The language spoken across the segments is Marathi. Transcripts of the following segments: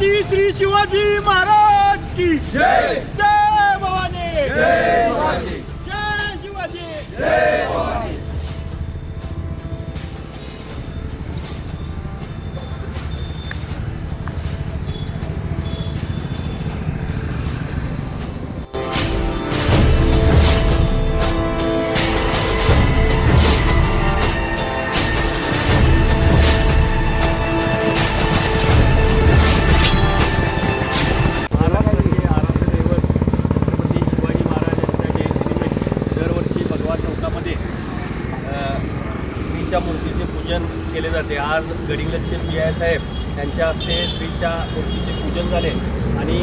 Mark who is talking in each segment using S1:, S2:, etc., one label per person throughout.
S1: छत्रपती श्री शिवाजी महाराज की
S2: जय.
S1: जय भवानी.
S2: जय शिवाजी.
S1: जय शिवाजी.
S2: जय भवानी.
S3: सेवा चौकामध्ये श्रीच्या मूर्तीचे पूजन केले जाते. आज गडिंगलचे पी आय साहेब यांच्या हस्ते श्रीच्या मूर्तीचे पूजन झाले. आणि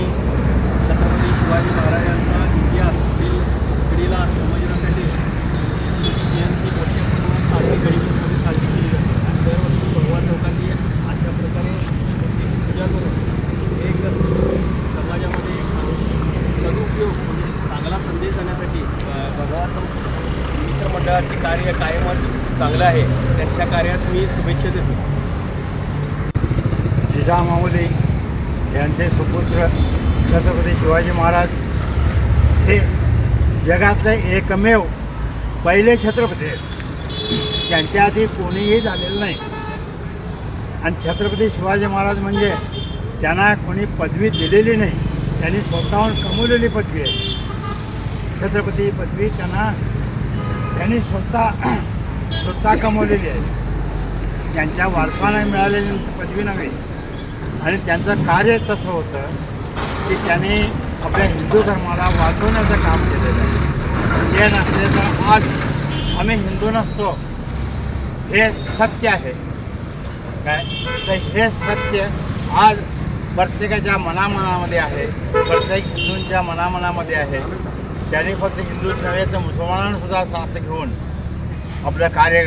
S3: छत्रपती शिवाजी महाराजांचा इतिहास पुढील पिढीला समजण्यासाठी जयंती मोठ्या प्रमाणात साजरी केली जाते आणि दरवर्षी भगवा चौकाची अशा प्रकारे मूर्तीची पूजा करून एक समाजामध्ये सदुपयोग म्हणजे चांगला संदेश देण्यासाठी अ, भगवान मंडळाचे कार्य कायमच चांगलं आहे. त्यांच्या कार्यास मी शुभेच्छा देतो.
S1: जिजामाऊली यांचे सुपुत्र छत्रपती शिवाजी महाराज हे जगातले एकमेव पहिले छत्रपती आहेत. त्यांच्या आधी कोणीही झालेलं नाही. आणि छत्रपती शिवाजी महाराज म्हणजे त्यांना कोणी पदवी दिलेली नाही. त्यांनी स्वतःहून कमवलेली पदवी आहे. छत्रपती पदवी त्यांना त्यांनी स्वतः स्वतः कमवलेली आहे. त्यांच्या वारसाने मिळालेली पदवी नव्हे. आणि त्यांचं कार्य तसं होतं की त्यांनी आपल्या हिंदू धर्माला वाचवण्याचं काम केलेलं आहे. हे नसले तर आज आम्ही हिंदू नसतो. हे सत्य आहे. काय? तर हे सत्य आज प्रत्येकाच्या मनामनामध्ये आहे. प्रत्येक हिंदूंच्या मनामनामध्ये आहे. त्यांनी फक्त हिंदूच नव्हे तर मुसलमानांसुद्धा साथ घेऊन आपलं कार्य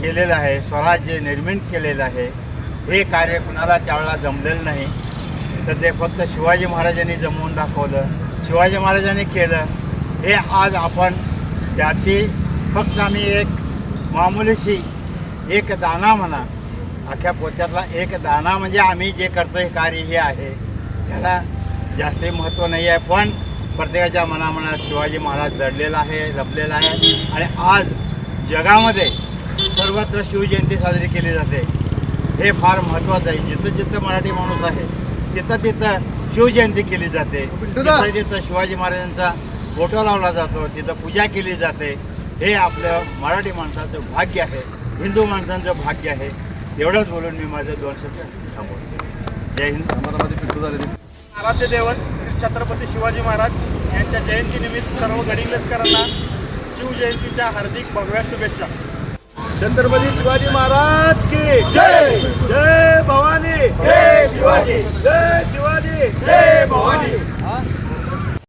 S1: केलेलं आहे स्वराज्य निर्मित केलेलं आहे. हे कार्य कुणाला त्यावेळेला जमलेलं नाही. तर ते फक्त शिवाजी महाराजांनी जमवून दाखवलं. शिवाजी महाराजांनी केलं. हे आज आपण त्याची फक्त आम्ही एक मामुलीशी एक दाना म्हणा अख्ख्या पोत्यातला एक दाना म्हणजे आम्ही जे करतो हे कार्य हे आहे. त्याला जास्त महत्त्व नाही आहे. पण प्रत्येकाच्या मनामनात शिवाजी महाराज लढलेला आहे लपलेला आहे. आणि आज जगामध्ये सर्वत्र शिवजयंती साजरी केली जाते. हे फार महत्त्वाचं आहे. जिथं जिथं मराठी माणूस आहे तिथं तिथं शिवजयंती केली जाते. तिथं तिथं शिवाजी महाराजांचा फोटो लावला जातो तिथं पूजा केली जाते. हे आपलं मराठी माणसाचं भाग्य आहे. हिंदू माणसांचं भाग्य आहे. एवढंच बोलून मी माझं दोन शब्द थांबवतो. जय हिंद. आराध्य दैवत. छत्रपती शिवाजी महाराज यांच्या जयंतीनिमित्त सर्व गडिंग्लजकरांना शिवजयंतीच्या हार्दिक भगव्या शुभेच्छा. छत्रपती शिवाजी महाराज की
S2: जय!
S1: जय भवानी!
S2: जय शिवाजी!
S1: जय शिवाजी!
S2: जय भवानी!